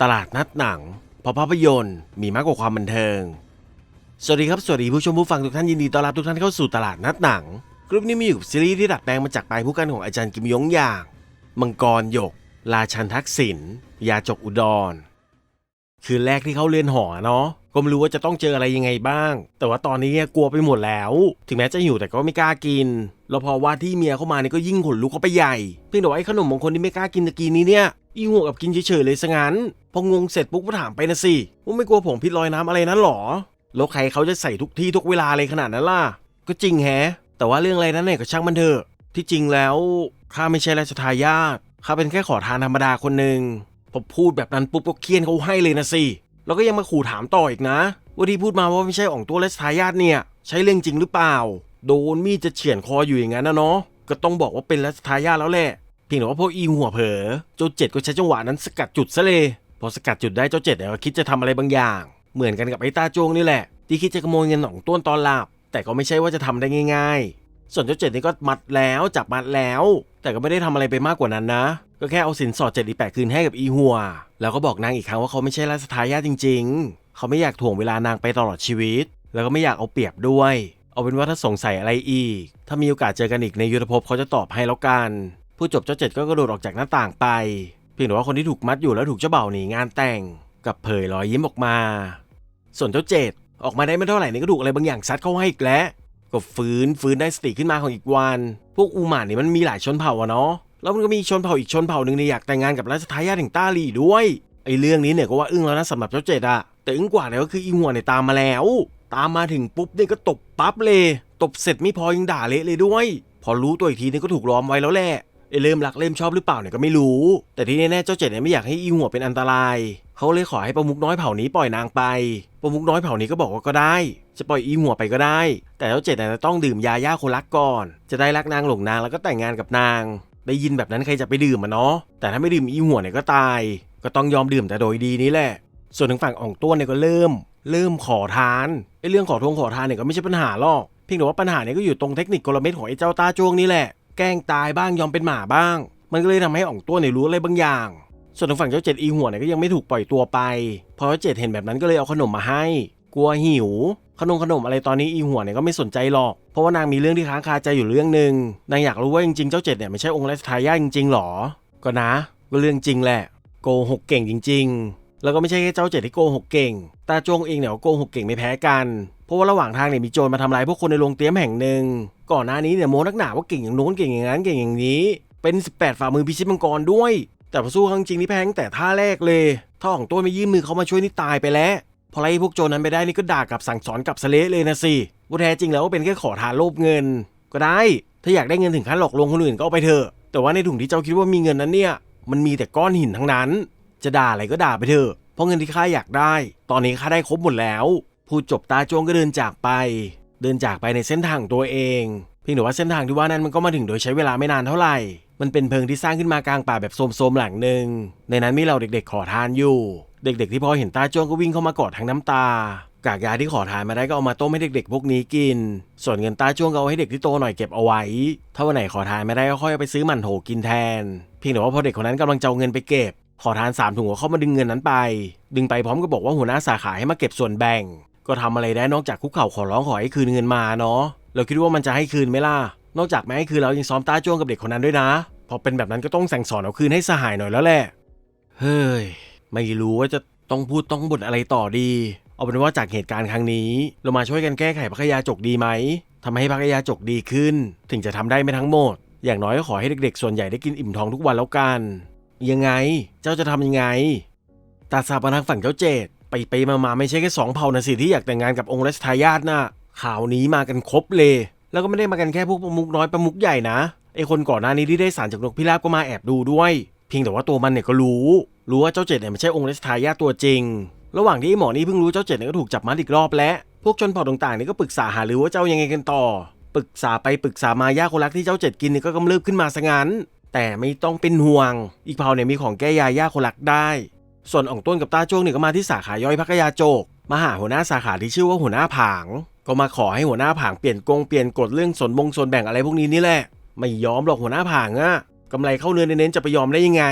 ตลาดนัดหนังเพราะภาพยนตร์มีมากกว่าความบันเทิง สวัสดีครับ สวัสดีผู้ชมผู้ฟังทุกท่านยินดีต้อนรับทุกท่านเข้าสู่ตลาดนัดหนัง กรุ๊ปนี้มีอยู่กับซีรีส์ที่ดัดแปลงมาจากปลายผู้กันของอาจารย์กิมยงอย่าง มังกรหยก ราชันทักษิณ ยาจกอุดร คืนแรกที่เขาเรียนหอเนาะ ก็ไม่รู้ว่าจะต้องเจออะไรยังไงบ้าง แต่ว่าตอนนี้เนี่ยกลัวไปหมดแล้ว ถึงแม้จะหิวแต่ก็ไม่กล้ากิน แล้วพอว่าที่เมียเข้ามานี่ก็ยิ่งขนลุกเข้าไปใหญ่ เพียงแต่ว่าไอ้ขนมมงคลที่ไม่กล้ากินตะกี้นี้เนี่ย อีหัวกับกินเฉยๆเลยซะงั้น พองงเสร็จปุ๊บก็ถามไปนะสิว่าไม่กลัวผงพิษลอยน้ำอะไรนั้นหรอ แล้วใครเขาจะใส่ทุกที่ทุกเวลาเลยขนาดนั้นล่ะ ก็จริงแฮะ แต่ว่าเรื่องอะไรนั้นเนี่ยก็ช่างมันเถอะ ที่จริงแล้วข้าไม่ใช่ราชทายาทข้าเป็นแค่ขอทานธรรมดาคนหนึ่งพอพูดแบบนั้นปุ๊บก็เคียนเขาให้เลยนะสิแล้วก็ยังมาขู่ถามต่ออีกนะว่าที่พูดมาว่าไม่ใช่อ่องตัวราชทายาทเนี่ย ใช่เรื่องจริงหรือเปล่า โดนมีดจะเฉือนคออยู่อย่างนั้นนะเนาะก็ต้องบอกว่าเป็นราชทายาทแล้วแหละ พียงแต่ว่าพวกอีหัวเผลอเจ้าเจ็ดก็ใช้จังหวะนั้นสกัดจุดซะเลย พอสกัดจุดได้เจ้าเจ็ดเนี่ยคิดจะทำอะไรบางอย่าง เหมือนกันกับไอ้ตาโจงนี่แหละ ที่คิดจะขโมยเงินหนองต้วนตอนหลับ แต่ก็ไม่ใช่ว่าจะทำได้ง่าย ๆ ส่วนเจ้าเจ็ดนี่ก็มัดแล้วจับมัดแล้ว แต่ก็ไม่ได้ทำอะไรไปมากกว่านั้นนะ ก็แค่เอาสินสอดเจ็ดอีแปดคืนให้กับอีหัว แล้วก็บอกนางอีกครั้งว่าเขาไม่ใช่ราชทายาทจริง ๆ เขาไม่อยากถ่วงเวลานางไปตลอดชีวิต แล้วก็ไม่อยากเอาเปรียบด้วย เอาเป็นว่าถ้าสงสัยอะไรอีก ถ้ามีโอกาสเจอกันอีกในยุทธภพเขาจะตอบให้แล้วกัน ผู้จบเจ้าเจ็ดก็กระโดดออกจากหน้าต่างไป เพียงแต่ว่าคนที่ถูกมัดอยู่แล้วถูกเจ้าเบ่าวหนีงานแต่งกับเผยรอยยิ้มออกมา ส่วนเจ้าเจ็ดออกมาได้ไม่เท่าไหร่นี่ก็ถูกอะไรบางอย่างซัดเข้าให้อีกแล้วก็ฟื้นฟื้นได้สติขึ้นมาของอีกวัน พวกอูหมานนี่มันมีหลายชนเผ่าอะเนาะแล้วมันก็มีชนเผ่าอีกชนเผ่าหนึ่งเนี่ยอยากแต่งงานกับราชทายาทแห่งต้าลีด้วยไอ้เรื่องนี้เนี่ยก็ว่าอึ้งแล้วนะสำหรับเจ้าเจ็ดอะแต่อึ้งกว่าเนี่ยก็คืออีหัวเนี่ยตามมาแล้ว ตามมาถึงปุ๊บเนี่ยก็ตบปั๊บเลย ตบเสร็จไม่พอยังด่าเละเลยด้วย พอรู้ตัวอีกทีเนี่ยก็ถูกล้อมไว้แล้วแหละ ไอเริ่มรักเริ่มชอบหรือเปล่าเนี่ยก็ไม่รู้ แต่ที่แน่ๆเจ้าเจ็ดเนี่ยไม่อยากให้อีหัวเป็นอันตราย เขาเลยขอให้ประมุกน้อยเผ่านี้ปล่อยนางไป ประมุกน้อยเผ่านี้ก็บอกว่าก็ได้ จะปล่อยอีหัวไปก็ได้ แต่เจ้าเจ็ดเนี่ยจะต้องดื่มยาย่าคนรักก่อน จะได้รักนางหลงนางแล้วก็แต่งงานกับนาง ได้ยินแบบนั้นใครจะไปดื่มอะเนาะ แต่ถ้าไม่ดื่มอีหัวเนี่ยก็ตาย ก็ต้องยอมดื่มแต่โดยดีนี่แหละ ส่วนทางฝั่งอ่องต้วนเนี่ยก็เริ่ม เริ่มขอทานไอ้เรื่องขอทงขอทานเนี่ยก็ไม่ใช่ปัญหาหรอก เพียงแต่ว่าปัญหาเนี่ยก็อยู่ตรงเทคนิคกลเม็ดของไอ้เจ้าตาจวงนี่แหละ แกล้งตายบ้างยอมเป็นหมาบ้าง มันก็เลยทำให้อ่องต้วเนี่ยรู้อะไรบางอย่าง ส่วนทางฝั่งเจ้าเจ็ดอีหัวเนี่ยก็ยังไม่ถูกปล่อยตัวไปพอเจ้าเจ็ดเห็นแบบนั้นก็เลยเอาขนมมาให้ กลัวหิว ขนมขนมอะไรตอนนี้อีหัวเนี่ยก็ไม่สนใจหรอกเพราะว่านางมีเรื่องที่ค้างคาใจอยู่เรื่องหนึ่งนางอยากรู้ว่าจริงๆเจ้าเจ็ดเนี่ยไม่ใช่องค์ไราชทายาจริงๆหรอ ก็นะก็เรื่องจริงแหละโกหกเก่งจริง ๆ แล้วก็ไม่ใช่แค่เจ้าเจ็ดที่โกหกเก่ง ตาจงเองเนี่ยก็โกหกเก่งไม่แพ้กัน เพราะว่าระหว่างทางเนี่ยมีโจรมาทำลายพวกคนในโรงเตรียมแห่งหนึ่ง ก่อนหน้านี้เนี่ยโมนักหนาว่าเก่งอย่างโน้นเก่งอย่างนั้นเก่งอย่างนี้ เป็น 18 ฝ่ามือพิชิตมังกรด้วย แต่พอสู้ครั้งจริงนี่แพ้งแต่ท่าแรกเลยท่าของตัวไม่ยื่นมือเขามาช่วยนี่ตายไปแล้วพอไล่พวกโจรนั้นไปได้นี่ก็ด่ากับสั่งสอนกับสะเลเลยนะสิว่าแท้จริงแล้วก็เป็นแค่ขอทานโลภเงิน ก็ได้ ถ้าอยากได้เงินถึงขั้นหลอกลวงคนอื่นก็เอาไปเถอะ แต่ว่าในถุงที่เจ้าคิดว่ามีเงินนั้นเนี่ย มันมีแต่ก้อนหินทั้งนั้น จะด่าอะไรก็ด่าไปเถอะ เพราะเงินที่ข้าอยากได้ ตอนนี้ข้าได้ครบหมดแล้ว พูดจบตาจวงก็เดินจากไป เดินจากไปในเส้นทางตัวเองเพียงแต่ว่าเส้นทางที่ว่านั้นมันก็มาถึงโดยใช้เวลาไม่นานเท่าไหร่มันเป็นเพิงที่สร้างขึ้นมากลางป่าแบบโสมๆหลังหนึ่งในนั้นมีเราเด็กๆขอทานอยู่ เด็กๆที่พอเห็นตาจ้วงก็วิ่งเข้ามากอดทั้งน้ำตากากยาที่ขอทานมาได้ก็เอามาต้มให้เด็กๆ พวกนี้กิน ส่วนเงินตาจ้วงก็เอาให้เด็กที่โตหน่อยเก็บเอาไว้ ถ้าวันไหนขอทานไม่ได้ก็ค่อยเอาไปซื้อหมันโถกินแทน เพียงแต่ว่าพอเด็กคนนั้นกำลังจะเอาเงินไปเก็บ ขอทานสามถุงก็เข้ามาดึงเงินนั้นไป ดึงไปพร้อมกับบอกว่าหัวหน้าสาขาให้มาเก็บส่วนแบ่ง ก็ทำอะไรได้นอกจากคุกเข่าขอร้องขอให้คืนเงินมาเนาะเราคิดว่ามันจะให้คืนไหมล่ะ นอกจากไม่ให้คืนแล้วยังซ้อมตาจ้วงกับเด็กคนนั้นด้วยนะ พอเป็นแบบนั้นก็ต้องสั่งสอนเอาคืนให้สหายหน่อยแล้วแหละ เฮ้ย ไม่รู้ว่าจะต้องพูดต้องบ่นอะไรต่อดี เอาเป็นว่าจากเหตุการณ์ครั้งนี้ เรามาช่วยกันแก้ไขพักยาจกดีไหมทำให้พักยาจกดีขึ้น ถึงจะทำได้ไม่ทั้งหมด อย่างน้อยก็ขอให้เด็กๆ ส่วนใหญ่ได้กินอิ่มท้องทุกวันแล้วกัน ยังไง เจ้าจะทำยังไงตาซาปาทางฝั่งเจ้าเจด ไปไปมามาไม่ใช่แค่สองเผ่านะสิที่อยากแต่งงานกับองค์รัชทายาทน่ะข่าวนี้มากันครบเลย แล้วก็ไม่ได้มากันแค่พวกประมุกน้อยประมุกใหญ่นะไอคนก่อนหน้านี้ที่ได้สารจากนกพิราบก็มาแอบดูด้วย เพียงแต่ว่าตัวมันเนี่ยก็รู้ รู้ว่าเจ้าเจ็ดเนี่ยไม่ใช่องค์รัชทายาทตัวจริง ระหว่างที่หมอนี่เพิ่งรู้เจ้าเจ็ดเนี่ยก็ถูกจับมัดอีกรอบแล้วพวกชนเผ่าต่างๆเนี่ยก็ปรึกษาหารือว่าเจ้ายังไงกันต่อปรึกษาไปปรึกษามายาคนรักที่เจ้าเจ็ดกินเนี่ยก็กำเริบขึ้นมาซะงั้น แต่ไม่ต้องเป็นห่วง อีกเผ่าเนี่ยมีของแก้ยาย่าคนรักได้ ส่วนอ่องต้นกับตาโจงเนี่ยก็มาที่สาขาย่อยพักยาโจก มาหาหัวหน้าสาขาที่ชื่อว่าหัวหน้าผาง ก็มาขอให้หัวหน้าผางเปลี่ยนกงเปลี่ยนกฎเรื่องสนบงสนแบ่งอะไรพวกนี้นี่แหละ ไม่ยอมหรอกหัวหน้าผางอะกำไรเข้าเนื้อเน้นจะไปยอมได้ยังไง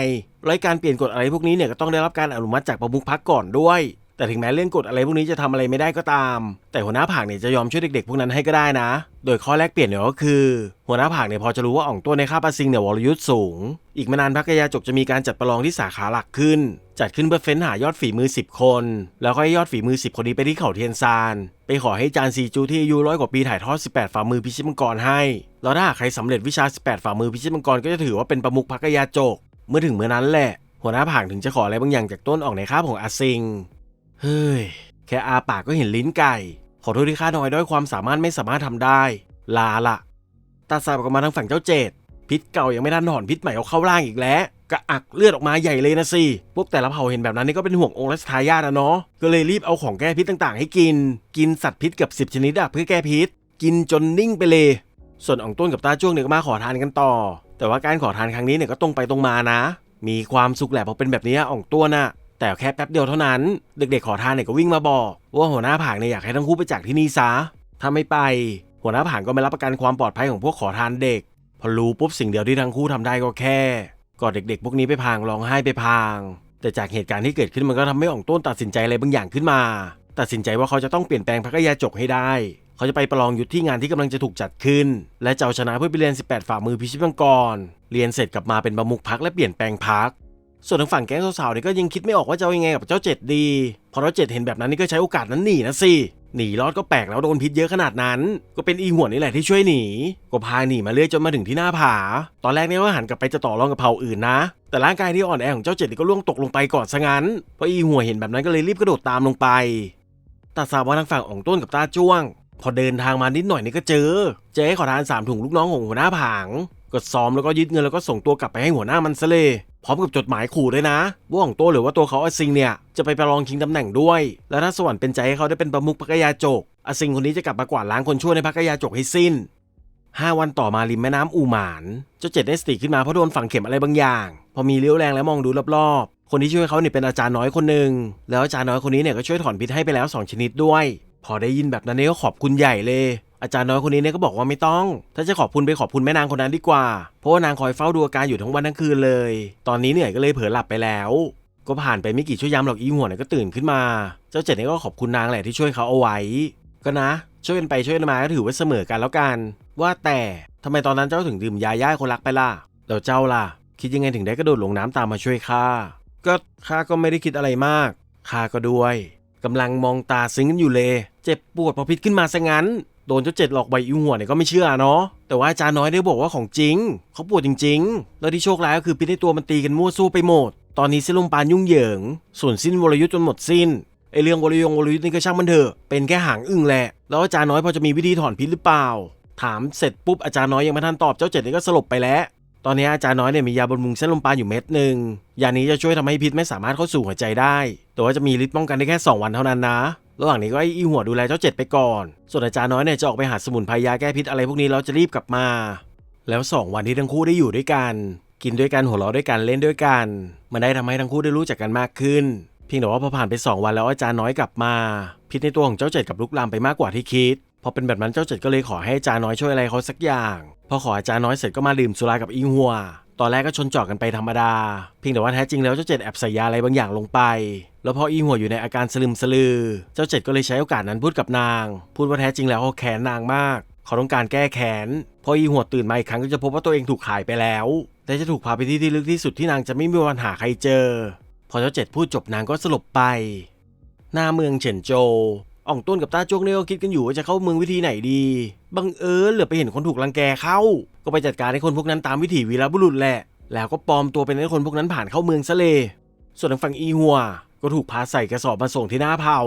รายการเปลี่ยนกฎอะไรพวกนี้เนี่ยก็ต้องได้รับการอนุมัติจากประมุขพักก่อนด้วย แต่ถึงแม้เรื่องกฎอะไรพวกนี้จะทำอะไรไม่ได้ก็ตาม แต่หัวหน้าผากเนี่ยจะยอมช่วยเด็กๆ พวกนั้นให้ก็ได้นะ โดยข้อแรกเปลี่ยนเนี่ยก็คือ หัวหน้าผากเนี่ยพอจะรู้ว่าอ่องตัวในค่าปาซิงเนี่ยวรยุทธ์สูง อีกไม่นานพักยาจกจะมีการจัดประลองที่สาขาหลักขึ้น จัดขึ้นเพื่อเฟ้นหายอดฝีมือ 10 คน แล้วก็ให้ยอดฝีมือ 10 คนนี้ไปที่เขาเทียนซานไปขอให้จานซีจูที่อายุร้อยกว่าปีถ่ายทอด 18 ฝ่ามือพิชิตมังกรให้แล้วถ้าหากใครสำเร็จวิชา 18 ฝ่ามือพิชิตมังกรก็จะถือว่าเป็นประมุขพักยาจก เมื่อถึงเมื่อนั้นแหละหัวหน้าผากถึงจะขออะไรบางอย่างจากต้นออกในคาบของอาซิง เฮ้ย แค่อาปากก็เห็นลิ้นไก่ ขอโทษที่ข้าน้อยด้อยความสามารถไม่สามารถทำได้ ลาละตาสาบออกมาทางฝั่งเจ้าเจดพิษเก่ายังไม่ทันถอนพิษใหม่เอาเข้าร่างอีกแล้วกระอักเลือดออกมาใหญ่เลยนะสิพวกแต่ละเผ่าเห็นแบบนั้นนี่ก็เป็นห่วงองค์รัชทายาทนะเนาะก็เลยรีบเอาของแก้พิษต่างๆ ให้กิน กินสัตว์พิษเกับ10ชนิดอะเพื่อแก้พิษ กินจนนิ่งไปเลย ส่วนอ่องต้นกับตาจ้วงเนี่ยก็มาขอทานกันต่อ แต่ว่าการขอทานครั้งนี้เนี่ยก็ตรงไปตรงมานะ มีความสุขแหละพอเป็นแบบนี้อ่องต้นน่ะ แต่แค่แป๊บเดียวเท่านั้น เด็กๆขอทานเนี่ยก็วิ่งมาบอกว่าหัวหน้าผางเนี่ยอยากให้ทั้งคู่ไปจากที่นี่ซะถ้าไม่ไป หัวหน้าผางก็ไม่รับประกันความปลอดภัยของพวกขอทานเด็ก พอรู้ปุ๊บสิ่งเดียวที่ทั้งคู่ทำได้ก็แค่กอดเด็ก ๆ พวกนี้ไปพางร้องไห้ไปพาง แต่จากเหตุการณ์ที่เกิดขึ้นมันก็ทำให้อ่องต้นตัดสินใจอะไรบางอย่างขึ้นมา ตัดสินใจว่าเขาจะต้องเปลี่ยนแปลงพักยาจกให้ได้ เขาจะไปประลองยุทธที่งานที่กำลังจะถูกจัดขึ้น และจะเอาชนะเพื่อไปเรียน 18 ฝ่ามือพิชิตมังกร เรียนเสร็จกลับมาเป็นประมุขพักและเปลี่ยนแปลงพัก ส่วนทางฝั่งแก๊งสาวๆนี่ก็ยังคิดไม่ออกว่าจะยังไงกับเจ้าเจ็ดดีพอเจ้าเจ็ดเห็นแบบนั้นนี่ก็ใช้โอกาสนั้นหนีนะสิหนีรอดก็แปลกแล้วโดนพิษเยอะขนาดนั้น ก็เป็นอีหัวนี่แหละที่ช่วยหนีก็พาหนีมาเรื่อยจนมาถึงที่หน้าผา ตอนแรกเนี่ยว่าหันกลับไปจะต่อรองกับเผ่าอื่นนะ แต่ร่างกายที่อ่อนแอของเจ้าเจ็ดนี่ก็ล่วงตกลงไปก่อนซะงั้นเพราะอีหัวเห็นแบบนั้นก็เลยรีบกระโดดตามลงไปตัดสาวว่าทางฝั่งอ่องต้นกับตาจ้วง พอเดินทางมานิดหน่อยนี่ก็เจอ เจ๊ขอทานสามถุงลูกน้องของหัวหน้าผาง ก็ซ้อมแล้วก็ยึดเงินแล้วก็ส่งตัวกลับไปให้หัวหน้ามันซะเลย พร้อมกับจดหมายขู่ด้วยนะว่าของตัวหรือว่าตัวเขาอาซิงเนี่ยจะไปประลองชิงตำแหน่งด้วย แล้วถ้าสวรรค์เป็นใจให้เขาได้เป็นประมุขพักยาจกอาซิงคนนี้จะกลับมากวาดล้างคนชั่วในพักยาจกให้สิ้นห้าวันต่อมาริมแม่น้ำอูหมาน เจ้าเจ็ดได้สติขึ้นมาเพราะโดนฝังเข็มอะไรบางอย่าง พอมีเลี้ยวแรงและมองดูรอบๆ คนที่ช่วยเขาเนี่ยเป็นอาจารย์น้อยคนหนึ่งแล้วอาจารย์น้อยคนนี้เนี่ยก็ช่วยถอนพิษให้ไปแล้วสองชนิดด้วย พอได้ยินแบบนั้นเนี่ยก็ขอบคุณใหญ่เลย อาจารย์น้อยคนนี้เนี่ยก็บอกว่าไม่ต้อง ถ้าจะขอบคุณไปขอบคุณแม่นางคนนั้นดีกว่า เพราะว่านางคอยเฝ้าดูอาการอยู่ทั้งวันทั้งคืนเลย ตอนนี้เหนื่อยก็เลยเผลอหลับไปแล้ว ก็ผ่านไปไม่กี่ชั่วยามหรอกอีหัวเนี่ยก็ตื่นขึ้นมา เจ้าเจ็ดเนี่ยก็ขอบคุณนางแหละที่ช่วยเขาเอาไว้ ก็นะ ช่วยกันไปช่วยกันมาก็ถือว่าเสมอกันแล้วกัน ว่าแต่ทำไมตอนนั้นเจ้าถึงดื่มยาย่าคนรักไปล่ะแล้วเจ้าล่ะ คิดยังไงถึงได้กระโดดลงน้ำตามมาช่วยข้า ก็ข้าก็ไม่ได้คิดอะไรมากข้าก็ด้วยกำลังมองตาซึ้งกันอยู่เลย เจ็บปวดพอพิษขึ้นมาซะงั้น โดนเจ้าเจ็ดหลอกใบอิวหัวเนี่ยก็ไม่เชื่อเนาะแต่ว่าอาจารย์น้อยได้บอกว่าของจริง เขาปวดจริง ๆ แล้วที่โชคร้ายก็คือพิษในตัวมันตีกันมั่วสู้ไปหมด ตอนนี้เส้นลมปานยุ่งเหยิง ส่วนสิ้นวรยุทธ์จนหมดสิ้นไอเรื่องวรยงวรยุทธ์นี่ก็ช่างมันเถอะ เป็นแค่หางอึ่งแหละ แล้วอาจารย์น้อยพอจะมีวิธีถอนพิษหรือเปล่า ถามเสร็จปุ๊บอาจารย์น้อยยังไม่ทันตอบเจ้าเจ็ดนี่ก็สลบไปแล้ว ตอนนี้อาจารย์น้อยเนี่ยมียาบำรุงเส้นลมปานอยู่เม็ดหนึ่งยานี้จะช่วยทำให้พิษไม่สามารถเข้าสู่หัวใจได้ แต่ว่าจะมีฤทธิ์ป้องกันได้แค่ 2 วันเท่านั้นนะ ระหว่างนี้ก็ให้อีหัวดูแลเจ้าเจ็ดไปก่อน ส่วนอาจารย์น้อยเนี่ยจะออกไปหาสมุนไพรยาแก้พิษอะไรพวกนี้แล้วจะรีบกลับมา แล้ว 2 วันที่ทั้งคู่ได้อยู่ด้วยกัน กินด้วยกันหัวเราะด้วยกันเล่นด้วยกัน มันได้ทำให้ทั้งคู่ได้รู้จักกันมากขึ้น เพียงแต่ว่าพอผ่านไป 2 วันแล้วอาจารย์น้อยกลับมา พิษในตัวของเจ้าเจ็ดกับลุกลามไปมากกว่าที่คิด พอเป็นแบบนั้นเจ้าเจ็ดก็เลยขอให้อาจารย์น้อยช่วยอะไรเขาสักอย่าง พอขออาจารย์น้อยเสร็จก็มาดื่มสุรากับอีหัว ตอนแรกก็ชนจอกกันไปธรรมดา เพียงแต่ว่าแท้จริงแล้วเจ้าเจ็ดแอบใส่ยาอะไรบางอย่างลงไป แล้วพออีหัวอยู่ในอาการสลึมสลือ เจ้าเจ็ดก็เลยใช้โอกาสนั้นพูดกับนาง พูดว่าแท้จริงแล้วเขาแค้นนางมาก เขาต้องการแก้แค้น พออีหัวตื่นมาอีกครั้งก็จะพบว่าตัวเองถูกขายไปแล้วและจะถูกพาไปที่ที่ลึกที่สุดที่นางจะไม่มีวันหาใครเจอ พอเจ้าเจ็ดพูดจบนางก็สลบไป หน้าเมืองเฉินโจ อ่องต้นกับต้าจวงเนี่ยก็คิดกันอยู่ว่าจะเข้าเมืองวิธีไหนดี บังเอิญเหลือไปเห็นคนถูกรังแกเข้า ก็ไปจัดการให้คนพวกนั้นตามวิถีวีรบุรุษแหละ แล้วก็ปลอมตัวเป็นให้คนพวกนั้นผ่านเข้าเมืองซะเลย ส่วนทางฝั่งอีหัว ก็ถูกพาใส่กระสอบมาส่งที่หน้าเผา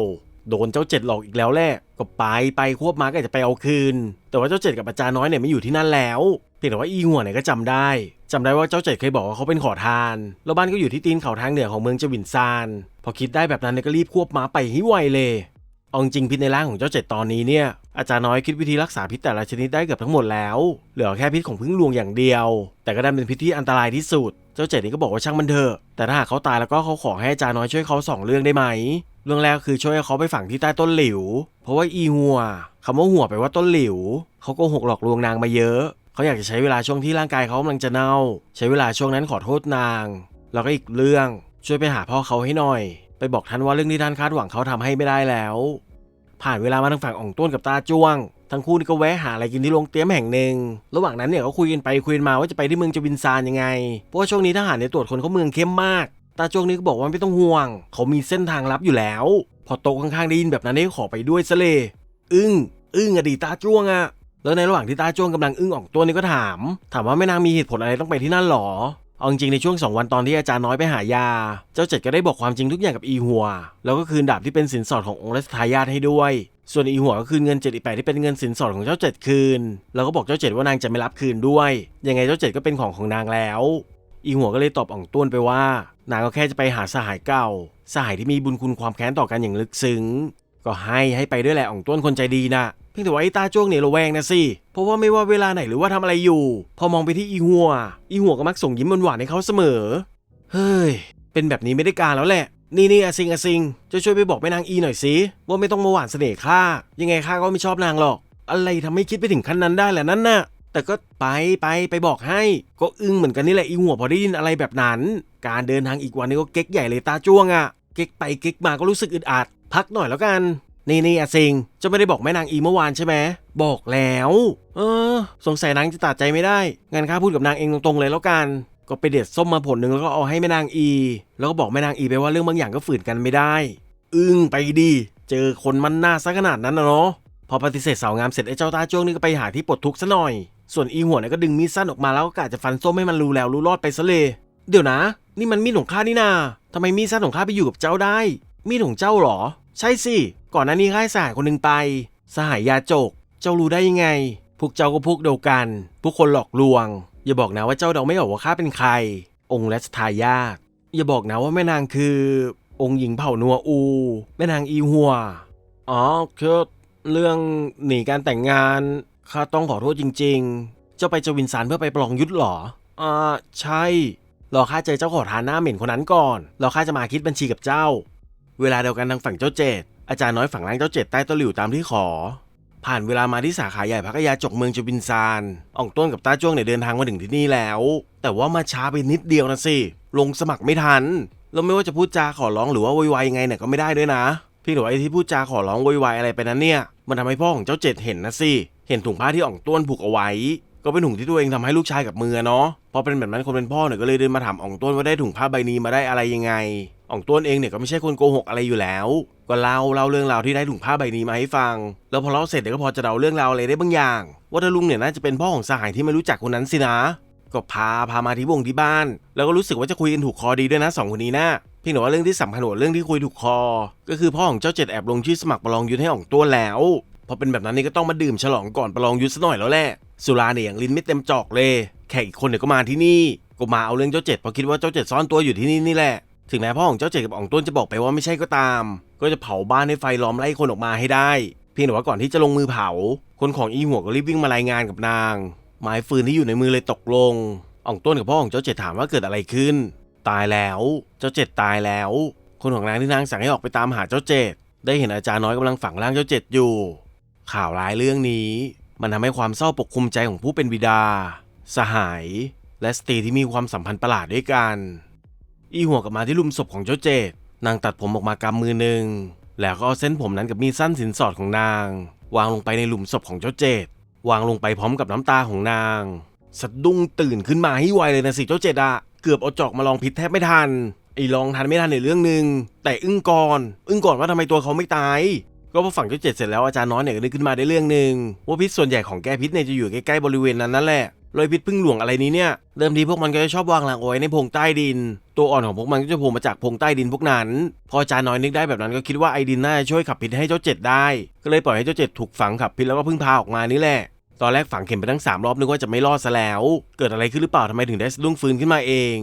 โดนเจ้าเจ็ดหลอกอีกแล้วแหละ ก็ไปไปควบมาก็จะไปเอาคืน แต่ว่าเจ้าเจ็ดกับอาจารย์น้อยเนี่ยไม่อยู่ที่นั่นแล้วเพียงแต่ว่าอีหัวเนี่ยก็จำได้จำได้ว่าเจ้าเจ็ดเคยบอกว่าเขาเป็นขอทาน แล้วบ้านก็อยู่ที่ตีนเขาทางเหนือของเมืองเจวินซาน พอคิดได้แบบนั้นเนี่ยก็รีบควบมาไปให้ไวเลย เอาจริงพิษในร่างของเจ้าเจ็ดตอนนี้เนี่ยอาจารย์น้อยคิดวิธีรักษาพิษแต่ละชนิดได้เกือบทั้งหมดแล้ว เหลือแค่พิษของพึ่งหลวงอย่างเดียว แต่ก็ได้เป็นพิษที่อันตรายที่สุด เจ้าเจ็ดนี่ก็บอกว่าช่างมันเถอะ แต่ถ้าหากเขาตายแล้วก็เขาขอให้อาจารย์น้อยช่วยเขาสองเรื่องได้ไหม เรื่องแรกคือช่วยเขาไปฝังที่ใต้ต้นหลิว เพราะว่าอีหัวคำว่าหัวไปลว่าต้นหลิว เขาก็หกหลอกลวงนางมาเยอะ เขาอยากจะใช้เวลาช่วงที่ร่างกายเขากำลังจะเน่า ใช้เวลาช่วงนั้นขอโทษนาง แล้วก็อีกเรื่องช่วยไปหาพ่อเขาให้หน่อย ไปบอกท่านว่าเรื่องที่ท่านคาดหวังเขาทำให้ไม่ได้แล้ว ผ่านเวลามาทางฝั่งอ่องต้นกับตาจ้วง ทั้งคู่นี่ก็แวะหาอะไรกินที่โรงเตรียมแห่งหนึ่ง ระหว่างนั้นเนี่ยก็คุยกันไปคุยกันมาว่าจะไปที่เมืองจวินซานยังไง เพราะว่าช่วงนี้ทหารในยตรวจคนเข้าเมืองเข้มมาก ตาจ้วงนี่ก็บอกว่าไม่ต้องห่วง เขามีเส้นทางลับอยู่แล้ว พอโตะข้างๆได้ยินแบบนั้นได้ขอไปด้วยซะเลย อึ้ง อึ้งอดีตตาจ้วงอะแล้วในระหว่างที่ตาจ้วงกำลังอึ้งออกตัวนี่ก็ถาม ถามว่าแม่นางมีเหตุผลอะไรต้องไปที่นั่นหรอ เอาจริงในช่วงสองวันตอนที่อาจารย์น้อยไปหายา เจ้าเจ็ดก็ได้บอกความจริงทุกอย่างกับอีหัว แล้วก็คืนดาบที่เป็นสินสอดขององค์รัชทายาทให้ด้วย ส่วนอีหัวก็คืนเงินเจ็ดอีแปดที่เป็นเงินสินสอดของเจ้าเจ็ดคืน แล้วก็บอกเจ้าเจ็ดว่านางจะไม่รับคืนด้วย ยังไงเจ้าเจ็ดก็เป็นของของนางแล้ว อีหัวก็เลยตอบอ่องต้วนไปว่า นางก็แค่จะไปหาสหายเก่า สหายที่มีบุญคุณความแค้นต่อกันอย่างลึกซึ้ง ก็ให้ให้ไปด้วยแหละอ่องต้วนคนใจดีนะ เพียงแต่ว่าไอ้ตาจ้วงเนี่ยระแวงนะสิ เพราะว่าไม่ว่าเวลาไหนหรือว่าทำอะไรอยู่ พอมองไปที่อีหัว อีหัวก็มักส่งยิ้มหวานๆให้เขาเสมอ เฮ้ย เป็นแบบนี้ไม่ได้การแล้วแหละ นี่นี่อาซิงอาซิง จะช่วยไปบอกแม่นางอีหน่อยสิว่าไม่ต้องมาหวานเสน่ห์ข้า ยังไงข้าก็ไม่ชอบนางหรอก อะไรทำให้คิดไปถึงขั้นนั้นได้แหละนั่นน่ะ แต่ก็ไปไปไปบอกให้ ก็อึ้งเหมือนกันนี่แหละอีหัวพอได้ยินอะไรแบบนั้น การเดินทางอีกวันนี้ก็เก๊กใหญ่เลยตาจ้วงอะ เก๊กไปเก๊กมาก็รู้สึกอึดอัด พักหน่อยแล้วกัน นี่นี่อาซิงจะไม่ได้บอกแม่นางอีเมื่อวานใช่ไหมบอกแล้ว เออ สงสัยนางจะตัดใจไม่ได้ งั้นข้าพูดกับนางเองตรงๆเลยแล้วกัน ก็ไปเด็ดส้มมาผลหนึ่งแล้วก็เอาให้แม่นางอี แล้วก็บอกแม่นางอีไปว่าเรื่องบางอย่างก็ฝืนกันไม่ได้ อึ้งไปดิเจอคนมันหน้าซะขนาดนั้นนะเนาะพอปฏิเสธสาวงามเสร็จไอ้เจ้าตาจ้วงนี่ก็ไปหาที่ปลดทุกข์ซะหน่อย ส่วนอีหัวเนี่ยก็ดึงมีดสั้นออกมาแล้วก็กะจะฟันส้มให้มันรู้แล้วรู้รอดไปซะเลย เดี๋ยวนะ นี่มันมีดของข้านี่นาทำไมมีดสั้นของข้าไปอยู่กับเจ้าได้ มีดของเจ้าหรอ ใช่สิ ก่อนหน้านี้ข้าให้สหายคนหนึ่งไป สหายยาจก เจ้ารู้ได้ยังไง พวกเจ้าก็พวกเดียวกัน พวกคนหลอกลวง อย่าบอกนะว่าเจ้าเดาไม่ออกว่าข้าเป็นใคร องค์และทายาทอย่าบอกนะว่าแม่นางคือ องค์หญิงเผ่านัวอู แม่นางอีหัว อ๋อคือเรื่องหนีการแต่งงานข้าต้องขอโทษจริง ๆ เจ้าไปจวินซานเพื่อไปปลองยุทธหรอ อ่า ใช่ รอข้าเจอเจ้าขอทานหน้าเหม็นคนนั้นก่อน รอข้าจะมาคิดบัญชีกับเจ้า เวลาเดียวกันทางฝั่งเจ้าเจดอาจารย์น้อยฝั่งล่างเจ้าเจดใต้ต้นหลิวตามที่ขอ ผ่านเวลามาที่สาขาใหญ่พักยาจกเมืองจวินซานอ่องต้นกับต้าจ้วงเนี่ยเดินทางมาถึงที่นี่แล้ว แต่ว่ามาช้าไปนิดเดียวนะสิ ลงสมัครไม่ทันแล้วไม่ว่าจะพูดจาขอร้องหรือว่าโวยวายยังไงเนี่ยก็ไม่ได้ด้วยนะพี่หนูไอ้ที่พูดจาขอร้องโวยวายอะไรไปนั้นเนี่ยมันทำให้พ่อของเจ้าเจ็ดเห็นนะสิเห็นถุงผ้าที่อ่องต้วนผูกเอาไว้ ก็เป็นถุงที่ตัวเองทำให้ลูกชายกับมือเนาะพอเป็นแบบนั้นคนเป็นพ่อเนี่ยก็เลยเดินมาถามอ่องต้วนว่าได้ถุงผ้าใบนี้มาได้อะไรยังไง อ่องต้วนเองเนี่ยก็ไม่ใช่คนโกหกอะไรอยู่แล้ว ก็เล่าเล่าเรื่องราวที่ได้ถุงผ้าใบนี้มาให้ฟัง แล้วพอเล่าเสร็จเดี๋ยวก็พอจะเดาเรื่องราวอะไรได้บางอย่าง ว่าถ้าลุงเนี่ยน่าจะเป็นพ่อของสหายที่ไม่รู้จักคนนั้นสินะ ก็พาพามาที่วงที่บ้าน แล้วก็รู้สึกว่าจะคุยกันถูกคอดีด้วยนะสองคนนี้นะเพียงแต่ว่าเรื่องที่สำคัญกว่าเรื่องที่คุยถูกคอ ก็คือพ่อของเจ้าเจ็ดแอบลงชื่อสมัครประลองยุทธให้อ่องต้วแล้ว พอเป็นแบบนั้นนี่ก็ต้องมาดื่มฉลองก่อนประลองยุทธซะหน่อยแล้วแหละ สุราเนี่ยย่างลิ้นไม่เต็มจอกเลย แขกอีกคนเนี่ยก็มาที่นี่ ก็มาเอาเรื่องเจ้าเจ็ดเพราะคิดว่าเจ้าเจ็ดซ่อนตัวอยู่ที่นี่นี่แหละ ถึงแม้พ่อของเจ้าเจ็ดกับอ่องต้นจะบอกไปว่าไม่ใช่ก็ตาม ก็จะเผาบ้านให้ไฟล้อมไล่คนออกมาให้ได้ เพียงแต่ว่าก่อนที่จะลงมือเผา คนของอีหัวก็รีบวิ่งมารายงานกับนาง ไม้ฟืนที่อยู่ในมือเลยตกลงอ่องต้นกับพ่อของเจ้าเจ็ดถามว่าเกิดอะไรขึ้น ตายแล้ว เจ้าเจ็ดตายแล้ว คนของนางที่นางสั่งให้ออกไปตามหาเจ้าเจ็ดได้เห็นอาจารย์น้อยกำลังฝังร่างเจ้าเจ็ดอยู่ ข่าวร้ายเรื่องนี้ มันทำให้ความเศร้าปกคลุมใจของผู้เป็นบิดา สหาย และสตรีที่มีความสัมพันธ์ประหลาดด้วยกัน อีหัวกลับมาที่ลุมศพของเจ้าเจดนางตัดผมออกมากำมือหนึ่งแล้วก็เอาเส้นผมนั้นกับมีดสั้นสินสอดของนาง วางลงไปในหลุมศพของเจ้าเจดวางลงไปพร้อมกับน้ำตาของนางสะดุ้งตื่นขึ้นมาให้ไวเลยนะสิเจ้าเจดอะเกือบเอาจอกมาลองพิษแทบไม่ทันไอ้ลองทันไม่ทันในเรื่องหนึ่งแต่อึ้งก่อนอึ้งก่อนว่าทำไมตัวเขาไม่ตายก็พอฝั่งเจ้าเจ็ดเสร็จแล้วอาจารย์น้อยเนี่ยก็นึกขึ้นมาได้เรื่องหนึ่งว่าพิษส่วนใหญ่ของแก้พิษเนี่ยจะอยู่ใกล้ๆบริเวณนั้นนั่นแหละ รอยพิษพึ่งหลวงอะไรนี้เนี่ย เดิมทีพวกมันก็จะชอบวางหลังเอาไว้ในพงใต้ดิน ตัวอ่อนของพวกมันก็จะโผล่มาจากพงใต้ดินพวกนั้น พอจาน้อยนึกได้แบบนั้นก็คิดว่าไอดินน่าจะช่วยขับพิษให้เจ้าเจ็ดได้ ก็เลยปล่อยให้เจ้าเจ็ดถูกฝังขับพิษแล้วก็พึ่งพาออกมานี่แหละ ตอนแรกฝังเข็มไปทั้งสามรอบนึกว่าจะไม่รอดซะแล้ว เกิดอะไรขึ้นหรือเปล่าทำไมถึงได้สะดุ้งฟื้นขึ้นมาเอง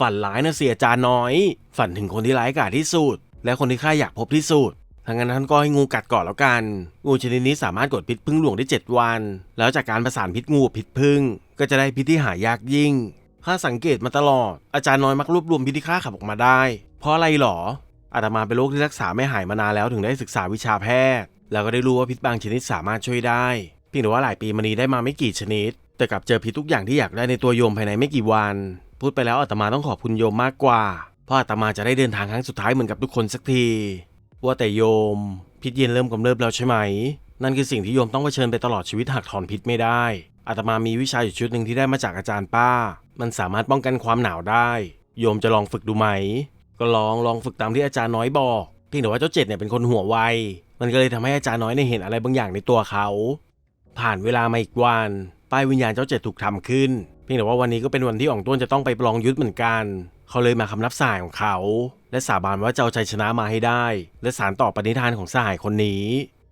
ฝันร้ายนะเสียจาน้อย ฝันถึงคนที่ร้ายกาจที่สุด และคนที่ข้าอยากพบที่สุด ทางนั้นท่านก็ให้งูกัดก่อนแล้วกัน งูชนิดนี้สามารถกดพิษพึ่งหลวงได้ 7 วัน แล้วจากการประสานพิษงูกับพิษพึ่ง ก็จะได้พิษที่หายากยิ่ง ข้าสังเกตมาตลอด อาจารย์น้อยมักรวบรวมพิษที่ข้าขับออกมาได้ เพราะอะไรหรอ อาตมาเป็นโรคที่รักษาไม่หายมานานแล้วถึงได้ศึกษาวิชาแพทย์ แล้วก็ได้รู้ว่าพิษบางชนิดสามารถช่วยได้ เพียงแต่ว่าหลายปีมานี้ได้มาไม่กี่ชนิด แต่กลับเจอพิษทุกอย่างที่อยากได้ในตัวโยมภายในไม่กี่วัน พูดไปแล้วอาตมาต้องขอบคุณโยมมากกว่า เพราะอาตมาจะได้เดินทางครั้งสุดท้ายเหมือนกับทุกคนสักที ว่าแต่โยม พิษเย็นเริ่มกำเริบแล้วใช่ไหม นั่นคือสิ่งที่โยมต้องเผชิญไปตลอดชีวิตหากถอนพิษไม่ได้อาตมามีวิชาอยู่ชุดหนึ่งที่ได้มาจากอาจารย์ป้า มันสามารถป้องกันความหนาวได้ โยมจะลองฝึกดูไหม ก็ลองลองฝึกตามที่อาจารย์น้อยบอกเพียงแต่ว่าเจ้าเจ็ดเนี่ยเป็นคนหัวไว มันก็เลยทำให้อาจารย์น้อยเนี่ยเห็นอะไรบางอย่างในตัวเขา ผ่านเวลามาอีกวันป้ายวิญญาณเจ้าเจ็ดถูกทำขึ้น เพียงแต่ว่าวันนี้ก็เป็นวันที่อ่องต้วนจะต้องไปปลองยุทธเหมือนกัน เขาเลยมาคำนับสายของเขา และสาบานว่าจะเอาชัยชนะมาให้ได้ และสารต่อปณิธานของสหายคนนี้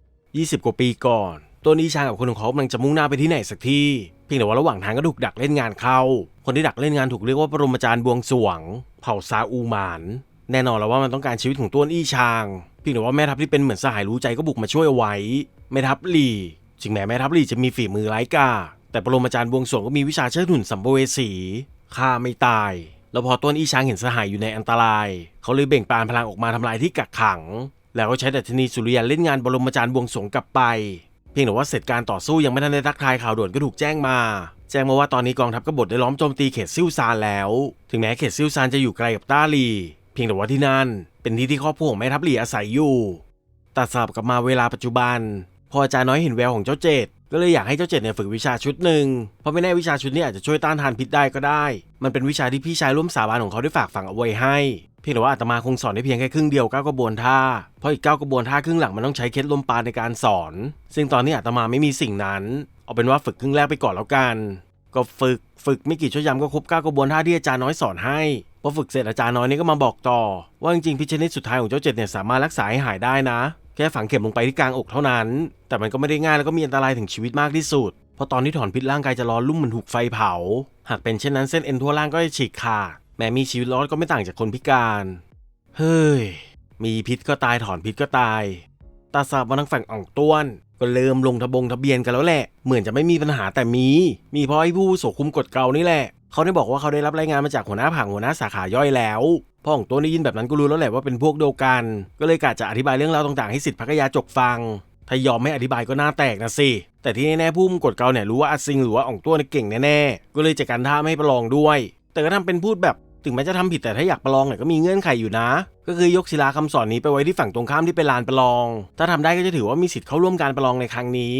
20 กว่าปีก่อน ตัวนี้ชางกับคนของเขากำลังจะมุ่งหน้าไปที่ไหนสักที่เพียงแต่ว่าระหว่างทางก็ถูกดักเล่นงานเข้า คนที่ดักเล่นงานถูกเรียกว่าปรมาจารย์บวงสวง เผ่าซาอูมาน แน่นอนแล้วว่ามันต้องการชีวิตของตัวอี้ชางเพียงแต่ว่าแม่ทัพที่เป็นเหมือนสหายรู้ใจก็บุกมาช่วยเอาไว้แม่ทัพหลี่ถึงแม้แม่ทัพหลี่จะมีฝีมือไร้กาแต่ปรมาจารย์บวงสวงก็มีวิชาเชิดหุ่นสัมภเวสีฆ่าไม่ตาย แล้วพอต้นอีช้างเห็นสหายอยู่ในอันตราย เขาเลยเบ่งปานพลังออกมาทำลายที่กักขัง แล้วก็ใช้ดัชนีสุริยันเล่นงานบรมจารย์บวงสรงกลับไป เพียงแต่ว่าเสร็จการต่อสู้ยังไม่ทันได้ทักทายข่าวด่วนก็ถูกแจ้งมา แจ้งมาว่าตอนนี้กองทัพกบฏได้ล้อมโจมตีเขตซิ่วซานแล้ว ถึงแม้เขตซิ่วซานจะอยู่ไกลกับต้าลี เพียงแต่ว่าที่นั่น เป็นที่ที่ครอบครัวของแม่ทัพหลีอาศัยอยู่ ตัดสลับกลับมาเวลาปัจจุบัน พออาจารย์น้อยเห็นแววของเจ้าเจด ก็เลยอยากให้เจ้าเจ็ดเนี่ยฝึกวิชาชุดหนึ่งเพราะไม่แน่วิชาชุดนี้อาจจะช่วยต้านทานพิษได้ก็ได้ มันเป็นวิชาที่พี่ชายร่วมสาบานของเขาได้ฝากฝังเอาไว้ให้ เพียงแต่ว่าอาตมาคงสอนได้เพียงแค่ครึ่งเดียวเก้ากระบวนท่า เพราะอีกเก้ากระบวนท่าครึ่งหลังมันต้องใช้เคล็ดลมปาณในการสอน ซึ่งตอนนี้อาตมาไม่มีสิ่งนั้น เอาเป็นว่าฝึกครึ่งแรกไปก่อนแล้วกัน ก็ฝึกฝึกไม่กี่ชั่วโมงก็ครบเก้ากระบวนท่าที่อาจารย์น้อยสอนให้พอฝึกเสร็จอาจารย์น้อยนี่ก็มาบอกต่อ ว่าจริงๆพิชนิดสุดท้ายของเจ้าเจ็ดเนี่ยสามารถรักษาให้หายได้นะ แค่ฝังเข็มลงไปที่กลางอกเท่านั้น แต่มันก็ไม่ได้ง่ายแล้วก็มีอันตรายถึงชีวิตมากที่สุด เพราะตอนที่ถอนพิษร่างกายจะร้อนรุ่มเหมือนถูกไฟเผา หากเป็นเช่นนั้นเส้นเอ็นทั่วร่างก็จะฉีกขาด แม้มีชีวิตรอดก็ไม่ต่างจากคนพิการ เฮ้ย มีพิษก็ตายถอนพิษก็ตาย ตาสาบมาทางฝั่งอ่องต้วน ก็เริ่มลงทะบงทะเบียนกันแล้วแหละ เหมือนจะไม่มีปัญหาแต่มี มีเพราะไอ้ผู้โสคุมกฎเก่านี่แหละ เขาได้บอกว่าเขาได้รับรายงานมาจากหัวหน้าผังหัวหน้าสาขาย่อยแล้ว พ่อของต้นได้ยินแบบนั้นก็รู้แล้วแหละว่าเป็นพวกเดียวกัน ก็เลยกะจะอธิบายเรื่องราวต่างๆให้สิทธิ์พักยาจกฟัง ถ้ายอมไม่อธิบายก็น่าแตกนะสิ แต่ที่แน่ๆผู้มกฎเกาเนี่ยรู้ว่าอาซิงหรือว่าอ่องต้วนเนยเก่งแน่ๆ ก็เลยจัดการท่าไม่ให้ประลองด้วย แต่ก็ทำเป็นพูดแบบถึงแม้จะทำผิดแต่ถ้าอยากประลองเนี่ยก็มีเงื่อนไขอยู่นะ ก็คือยกศิลาคำสอนนี้ไปไว้ที่ฝั่งตรงข้ามที่เป็นลานประลอง ถ้าทำได้ก็จะถือว่ามีสิทธิ์เข้าร่วมการประลองในครั้งนี้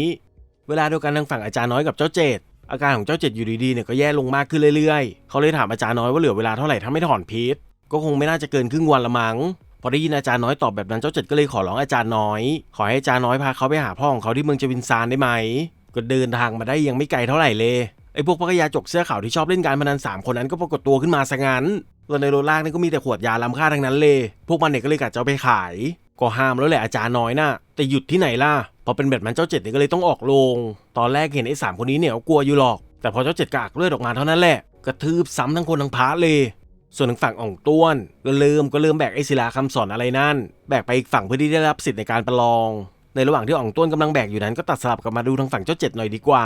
เวลาเดียวกันทางฝั่งอาจารย์น้อยกับเจ้าเจดอาการของเจ้าเจดอยู่ดีๆเนี่ยก็แย่ลงมากขึ้นเรื่อยๆ เขาเลยถามอาจารย์น้อยว่าเหลือเวลาเท่าไหร่ถ้าไม่ถอนพิษ ก็คงไม่น่าจะเกินครึ่งวันละมั้งพอได้ยินอาจารย์น้อยตอบแบบนั้นเจ้าเจ็ดก็เลยขอร้องอาจารย์น้อย ขอให้อาจารย์น้อยพาเขาไปหาพ่อของเขาที่เมืองจวินซานได้ไหม ก็เดินทางมาได้ยังไม่ไกลเท่าไหร่เลยไอ้พวกพักยาจกเสื้อขาวที่ชอบเล่นการพนันสามคนนั้นก็ปรากฏตัวขึ้นมาซะงั้นส่วนในโรถลากนี่ก็มีแต่ขวดยาล้ำค่าทั้งนั้นเลย พวกมันเนี่ยก็เลยกะจะเอาไปขาย ก็ห้ามแล้วแหละอาจารย์น้อยน่ะแต่หยุดที่ไหนล่ะพอเป็นแบบนั้นเจ้าเจ็ดเนี่ยก็เลยต้องออกโรงตอนแรกเห็นไอ้สามคนนี้เนี่ยก็กลัวอยู่หรอก แต่พอเจ้าเจ็ดกากเลือดออกมาเท่านั้นแหละกระทืบซ้ำทั้งคนทั้งพระเลย ส่วนทางฝั่งอ่องต้วนก็เริ่มก็เริ่มแบกไอ้ศิลาคำสอนอะไรนั่น แบกไปอีกฝั่งเพื่อที่ได้รับสิทธิ์ในการประลอง ในระหว่างที่อ่องต้วนกำลังแบกอยู่นั้นก็ตัดสลับกลับมาดูทางฝั่งเจ้าเจ็ดหน่อยดีกว่า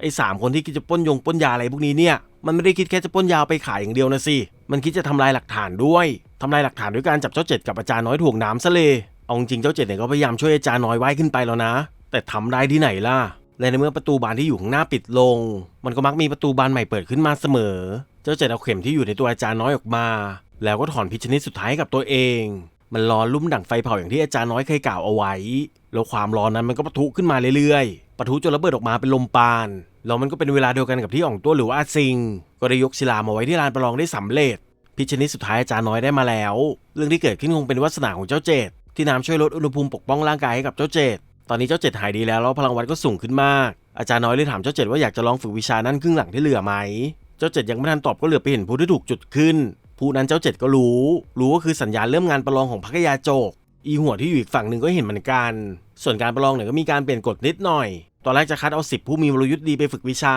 ไอ้สามคนที่คิดจะป้นยงป้นยาอะไรพวกนี้เนี่ยมันไม่ได้คิดแค่จะป้นยาไปขายอย่างเดียวนะสิมันคิดจะทำลายหลักฐานด้วยทำลายหลักฐานด้วยการจับเจ้าเจ็ดกับอาจารย์น้อยถ่วงน้ำซะเลยเอาจริงเจ้าเจ็ดเนี่ยก็พยายามช่วยอาจารย์น้อยไว้ขึ้นไปแล้วนะ แต่ทำได้ที่ไหนล่ะและในเมื่อประตูบานที่อยู่ข้างหน้าปิดลง มันก็มักมีประตูบานใหม่เปิดขึ้นมาเสมอ เจ้าเจ็ดเอาเข็มที่อยู่ในตัวอาจารย์น้อยออกมา แล้วก็ถอนพิษชนิดสุดท้ายให้กับตัวเอง มันร้อนลุ่มดั่งไฟเผาอย่างที่อาจารย์น้อยเคยกล่าวเอาไว้ แล้วความร้อนนั้นมันก็ปะทุขึ้นมาเรื่อยๆปะทุจนระเบิดออกมาเป็นลมปานแล้วมันก็เป็นเวลาเดียวกันกับที่อ่องตัวหรือว่าอาซิง ก็ได้ยกศิลามาไว้ที่ลานประลองได้สำเร็จ พิชนิดสุดท้ายอาจารย์น้อยได้มาแล้ว เรื่องที่เกิดขึ้นคงเป็นวาสนาของเจ้าเจดที่น้ำช่วยลดอุณหภูมิปกป้องร่างกายให้กับเจ้าเจดตอนนี้เจ้าเจดหายดีแล้วแล้วพลังวัดก็สูงขึ้นมาก อาจารย์น้อยเลยถามเจ้าเจดว่าอยากจะลองฝึกวิชานั้นครึ่งหลังที่เหลือไหม เจ้าเจ็ดยังไม่ทันตอบก็เหลือไปเห็นผู้ที่ถูกจุดขึ้น ผู้นั้นเจ้าเจ็ดก็รู้ รู้ว่าคือสัญญาณเริ่มงานประลองของพักยาโจก อีหัวที่อยู่อีกฝั่งหนึ่งก็เห็นเหมือนกัน ส่วนการประลองเนี่ยก็มีการเปลี่ยนกฎนิดหน่อย ตอนแรกจะคัดเอาสิบผู้มีวรยุทธ์ดีไปฝึกวิชา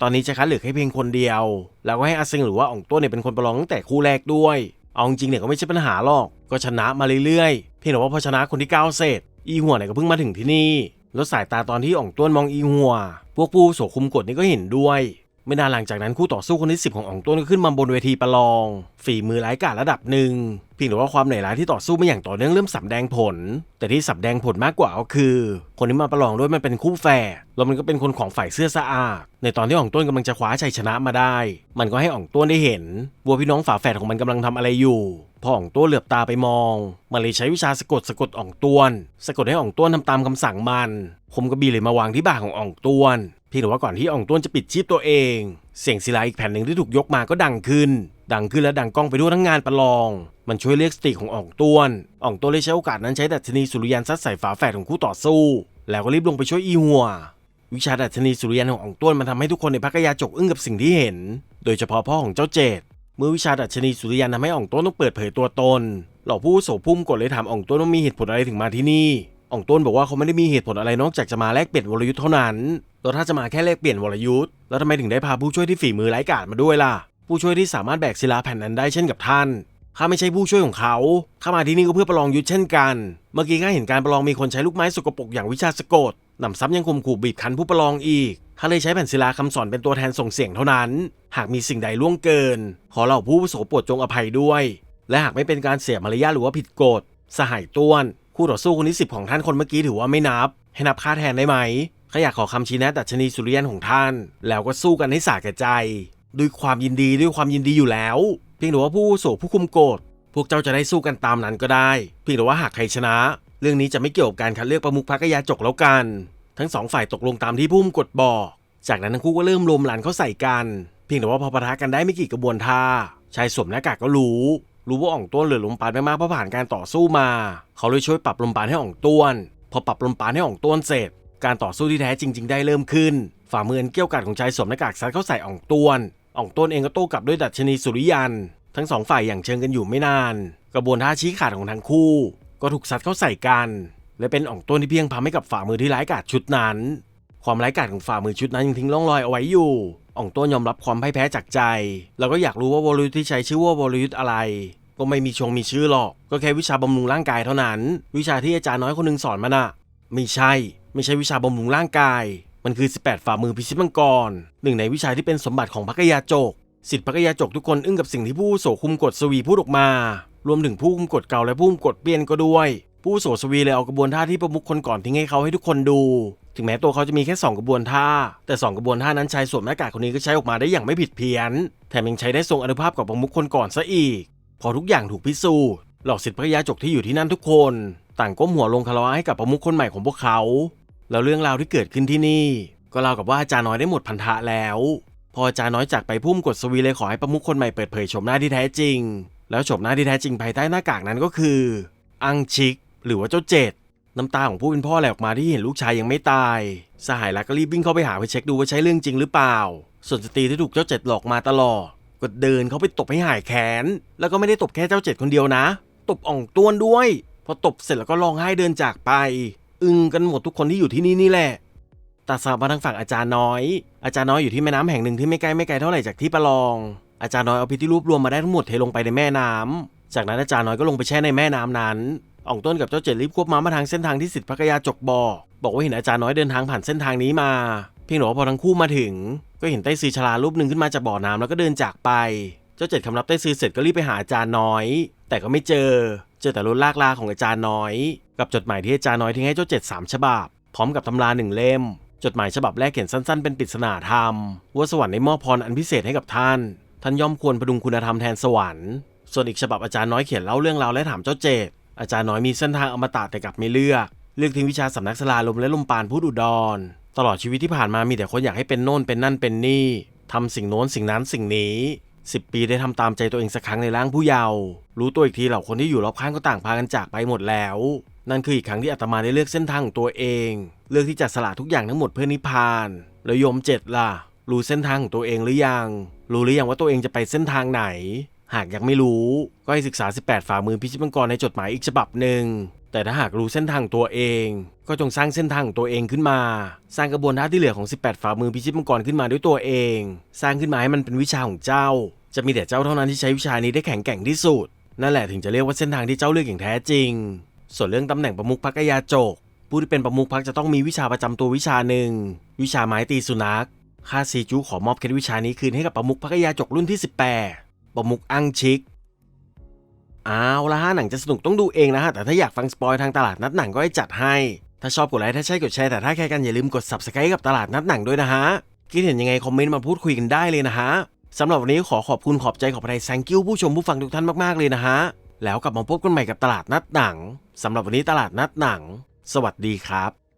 ตอนนี้จะคัดเหลือแค่เพียงคนเดียว แล้วก็ให้อาเซงหรือว่าอ่องต้วเนี่ยเป็นคนประลองตั้งแต่คู่แรกด้วย เอาจริงเนี่ยก็ไม่ใช่ปัญหาหรอก ก็ชนะมาเรื่อยๆ เพียงแต่ว่าพอชนะคนที่เก้าเสร็จ อีหัวเนี่ยก็เพิ่งมาถึงที่นี่แล้วสายตาตอนที่อ่องต้วนมองอีหัว พวกผู้โสคุมกฎนี่ก็เห็นด้วย ไม่นานหลังจากนั้นคู่ต่อสู้คนที่10ของอ่องต้นก็ขึ้นมาบนเวทีประลอง ฝีมือร้ายกาจระดับหนึ่งเพียงแต่ว่าความเหนื่อยล้าที่ต่อสู้มาอย่างต่อเนื่องเริ่มสำแดงผล แต่ที่สำแดงผลมากกว่าก็คือ คนที่มาประลองด้วยมันเป็นคู่แฝดแล้วมันก็เป็นคนของฝ่ายเสื้อสะอาด ในตอนที่อ่องต้นกำลังจะคว้าชัยชนะมาได้ มันก็ให้อ่องต้นได้เห็นว่าพี่น้องฝาแฝดของมันกำลังทำอะไรอยู่พออ่องต้วนเหลือบตาไปมองมันเลยใช้วิชาสะกดสะกดอ่องต้นสะกดให้อ่องต้นทำตามคำสั่งมันคมกระบี่เลยมาวางที่บ่าของอ่องต้น เพียงแต่ว่าก่อนที่อ่องต้วนจะปิดชีพตัวเอง เสียงศิลาอีกแผ่นหนึ่งที่ถูกยกมาก็ดังขึ้น ดังขึ้นและดังก้องไปทั่วทั้งงานประลอง มันช่วยเรียกสติของอ่องต้วนอ่องต้วนเลยใช้โอกาสนั้นใช้ดัชนีสุริยันซัดใส่ฝาแฝดของคู่ต่อสู้ แล้วก็รีบลงไปช่วยอีหัววิชาดัชนีสุริยันของอ่องต้วนมันทำให้ทุกคนในพักยาจกอึ้งกับสิ่งที่เห็น โดยเฉพาะพ่อของเจ้าเจดเมื่อวิชาดัชนีสุริยันทำให้อ่องต้วนต้องเปิดเผยตัวตน เหล่าผู้โสพุ่มกดเลยถามอ่องต้นว่ามีเหตุผลอะไรถึงมาที่นี่อ่องต้นบอกว่าเขาไม่ได้มีเหตุผลอะไรนอกจากจะมาแลกเปลี่ยนวรยุทธ์เท่านั้น แล้วถ้าจะมาแค่แลกเปลี่ยนวรยุทธ์แล้วทำไมถึงได้พาผู้ช่วยที่ฝีมือไร้กาจมาด้วยล่ะ ผู้ช่วยที่สามารถแบกศิลาแผ่นนั้นได้เช่นกับท่านข้าไม่ใช่ผู้ช่วยของเขาข้ามาที่นี่ก็เพื่อประลองยุทธเช่นกัน เมื่อกี้ข้าเห็นการประลองมีคนใช้ลูกไม้สกปรกอย่างวิชาสะกดหนำซ้ำยังข่มขู่บีบคั้นผู้ประลองอีกข้าเลยใช้แผ่นศิลาคำสอนเป็นตัวแทนส่งเสียงเท่านั้น หากมีสิ่งใดล่วงเกิน ขอเหล่าผู้โสโปรดจงอภัยด้วย และหากไม่เป็นการเสียมารยาทหรือว่าผิดกฎ สหายต้วน คู่ต่อสู้คนที่สิบของท่านคนเมื่อกี้ถือว่าไม่นับ ให้นับค่าแทนได้ไหม ข้าอยากขอคำชี้แนะดัชนีสุริยันของท่าน แล้วก็สู้กันให้สาแก่ใจ ด้วยความยินดีด้วยความยินดีอยู่แล้ว เพียงแต่ว่าผู้โสผู้คุมโกฎพวกเจ้าจะได้สู้กันตามนั้นก็ได้ เพียงแต่ว่าหากใครชนะ เรื่องนี้จะไม่เกี่ยวกับการคัดเลือกประมุขพรรคยาจกแล้วกัน ทั้งสองฝ่ายตกลงตามที่ผู้คุมกฎบอก จากนั้นทั้งคู่ก็เริ่มรวมหลันเข้าใส่กัน เพียงแต่ว่าพอปะทะกันได้ไม่กี่กระบวนท่าชายสวมหน้ากากก็รู้ รู้ว่าอ่องต้วนเหลือลมปานไม่มากเพราะผ่านการต่อสู้มา เขาเลยช่วยปรับลมปานให้อ่องต้วน พอปรับลมปานให้อ่องต้วนเสร็จ การต่อสู้ที่แท้จริงจึงได้เริ่มขึ้น ฝ่ามือเกี้ยวกาดของชายสวมหน้ากากซัดเข้าใส่อ่องต้วนอ่องต้วนเองก็โต้กลับด้วยดัชนีสุริยัน ทั้งสองฝ่ายอย่างเชิงกันอยู่ไม่นาน กระบวนท่าชี้ขาดของทั้งคู่ ก็ถูกซัดเข้าใส่กัน และเป็นอ่องต้นที่เพียงพาให้กับฝ่ามือที่ร้ายกาจชุดนั้น ความร้ายกาจของฝ่ามือชุดนั้นยังทิ้งร่องรอยเอาไว้อยู่อ่องต้นยอมรับความพ่ายแพ้จากใจ แล้วก็อยากรู้ว่าวรยุทธ์ที่ใช้ชื่อว่าวรยุทธ์อะไร ก็ไม่มีชงมีชื่อหรอก ก็แค่วิชาบำรุงร่างกายเท่านั้น วิชาที่อาจารย์น้อยคนนึงสอนมันอะไม่ใช่ ไม่ใช่วิชาบำรุงร่างกาย มันคือ 18 ฝ่ามือพิชิตมังกร หนึ่งในวิชาที่เป็นสมบัติของพักยาจกสิทธิพักยาจกทุกคนอึ้งกับสิ่งที่ผู้โสคุมกฎสวีพูดออกมา รวมถึงผู้คุมกฎเก่าและผู้คุมกฎเปลี่ยนก็ด้วย ผู้โสสวีเลยเอากระบวนท่าที่ประมุขคนก่อนทิ้งให้เขาให้ทุกคนดู ถึงแม้ตัวเขาจะมีแค่ 2 กระบวนท่า แต่ 2 กระบวนท่านั้นชายสวมหน้ากากคนนี้ก็ใช้ออกมาได้อย่างไม่ผิดเพี้ยน แถมยังใช้ได้ทรงอนุภาพกับประมุขคนก่อนซะอีก พอทุกอย่างถูกพิสูจน์เหล่าสิทธิพระยาจกที่อยู่ที่นั่นทุกคน ต่างก้มหัวลงคารวะให้กับประมุขคนใหม่ของพวกเขา แล้วเรื่องราวที่เกิดขึ้นที่นี่ ก็เล่ากับว่าอาจารย์น้อยได้หมดพันธะแล้ว พออาจารย์น้อยจากไปพุ่มกดสวีเลยขอให้ประมุขคนใหม่เปิดเผยโฉมหน้าที่แท้จริง แล้วโฉมหน้าที่แท้จริงภายใต้หน้ากากนั้นก็คือ อังชิก หรือว่าเจ้าเจ็ดน้ำตาของผู้เป็นพ่อไหลออกมาที่เห็นลูกชายยังไม่ตาย สหายรักก็รีบวิ่งเข้าไปหาเพื่อเช็คดูว่าใช่เรื่องจริงหรือเปล่า ส่วนสตรีที่ถูกเจ้าเจ็ดหลอกมาตลอดก็เดินเข้าไปตบให้หายแค้นแล้วก็ไม่ได้ตบแค่เจ้าเจ็ดคนเดียวนะ ตบอ่องต้วนด้วย พอตบเสร็จแล้วก็ร้องไห้เดินจากไป อึ้งกันหมดทุกคนที่อยู่ที่นี่นี่แหละตัดสาบมาทางฝั่งอาจารย์น้อย อาจารย์น้อยอยู่ที่แม่น้ำแห่งหนึ่งที่ไม่ไกลไม่ไกลเท่าไหร่จากที่ประลอง อาจารย์น้อยเอาพิธีรวบรวมมาได้ทั้งหมดเทลงไปในแม่น้ำจากนั้นอาจารย์น้อยก็ลงไปแช่ในแม่น้ำนั้นอ่องต้นกับเจ้าเจ็ดรีบควบม้ามาทางเส้นทางที่สิทธิพักยาจกบอกบอกว่าเห็นอาจารย์น้อยเดินทางผ่านเส้นทางนี้มา เพียงแต่ว่าพอทั้งคู่มาถึง ก็เห็นใต้ซือชลารูปหนึ่งขึ้นมาจากบ่อน้ำแล้วก็เดินจากไป เจ้าเจ็ดคำรับใต้ซือเสร็จก็รีบไปหาอาจารย์น้อย แต่ก็ไม่เจอ เจอแต่รถลากลาของอาจารย์น้อย กับจดหมายที่อาจารย์น้อยทิ้งให้เจ้าเจ็ดสามฉบับ พร้อมกับตำราหนึ่งเล่ม จดหมายฉบับแรกเขียนสั้นๆเป็นปริศนาธรรม ว่าสวรรค์ได้มอบพรอันพิเศษให้กับท่าน ท่านย่อมควรพดุงคุณธรรมแทนสวรรค์ ส่วนอีกฉบับอาจารย์น้อยเขียนเล่าเรื่องราวและถามเจ้าเจดอาจารย์น้อยมีเส้นทางอมตะแต่กลับไม่เลือก เลือกทิ้งวิชาสำนักสลาลมและลมปานพูดอุดร ตลอดชีวิตที่ผ่านมามีแต่คนอยากให้เป็นโน่นเป็นนั่นเป็นนี่ทำสิ่งโน้นสิ่งนั้นสิ่งนี้ สิบปีได้ทำตามใจตัวเองสักครั้งในร่างผู้เยาว์ รู้ตัวอีกทีเหล่าคนที่อยู่รอบข้างก็ต่างพากันจากไปหมดแล้ว นั่นคืออีกครั้งที่อาตมาได้เลือกเส้นทางของตัวเอง เลือกที่จะสละทุกอย่างทั้งหมดเพื่อนิพพาน แล้วโยมเจ็ดล่ะ รู้เส้นทางของตัวเองหรือยัง รู้หรือยังว่าตัวเองจะไปเส้นทางไหน หากยังไม่รู้ก็ให้ศึกษา 18 ฝ่ามือพิชิตมังกรในจดหมายอีกฉบับหนึ่ง แต่ถ้าหากรู้เส้นทางตัวเอง ก็จงสร้างเส้นทางของตัวเองขึ้นมา สร้างกระบวนท่าที่เหลือของ 18 ฝ่ามือพิชิตมังกรขึ้นมาด้วยตัวเอง สร้างขึ้นมาให้มันเป็นวิชาของเจ้า จะมีแต่เจ้าเท่านั้นที่ใช้วิชานี้ได้แข็งแกร่งที่สุด นั่นแหละถึงจะเรียกว่าเส้นทางที่เจ้าเลือกอย่างแท้จริง ส่วนเรื่องตำแหน่งประมุขพักยาโจก ผู้ที่เป็นประมุขพักจะต้องมีวิชาประจำตัววิชาหนึ่ง วิชาไม้ตีสุนัขข้าซีจูขอมอบเคล็ดวิชานี้คืนให้กับประมุขพักยาจกรุ่นที่ 18 ประมุขอังชิกเอาละฮะหนังจะสนุกต้องดูเองนะฮะ แต่ถ้าอยากฟังสปอยทางตลาดนัดหนังก็ให้จัดให้ ถ้าชอบกดไลค์ถ้าใช่กดแชร์แต่ถ้าใครกันอย่าลืมกด subscribe กับตลาดนัดหนังด้วยนะฮะคิดเห็นยังไงคอมเมนต์มาพูดคุยกันได้เลยนะฮะสำหรับวันนี้ขอขอบคุณขอบใจขอบใจ thank you ผู้ชมผู้ฟังทุกท่านมากๆเลยนะฮะแล้วกลับมาพบกันใหม่กับตลาดนัดหนังสำหรับวันนี้ตลาดนัดหนัง สวัสดีครับ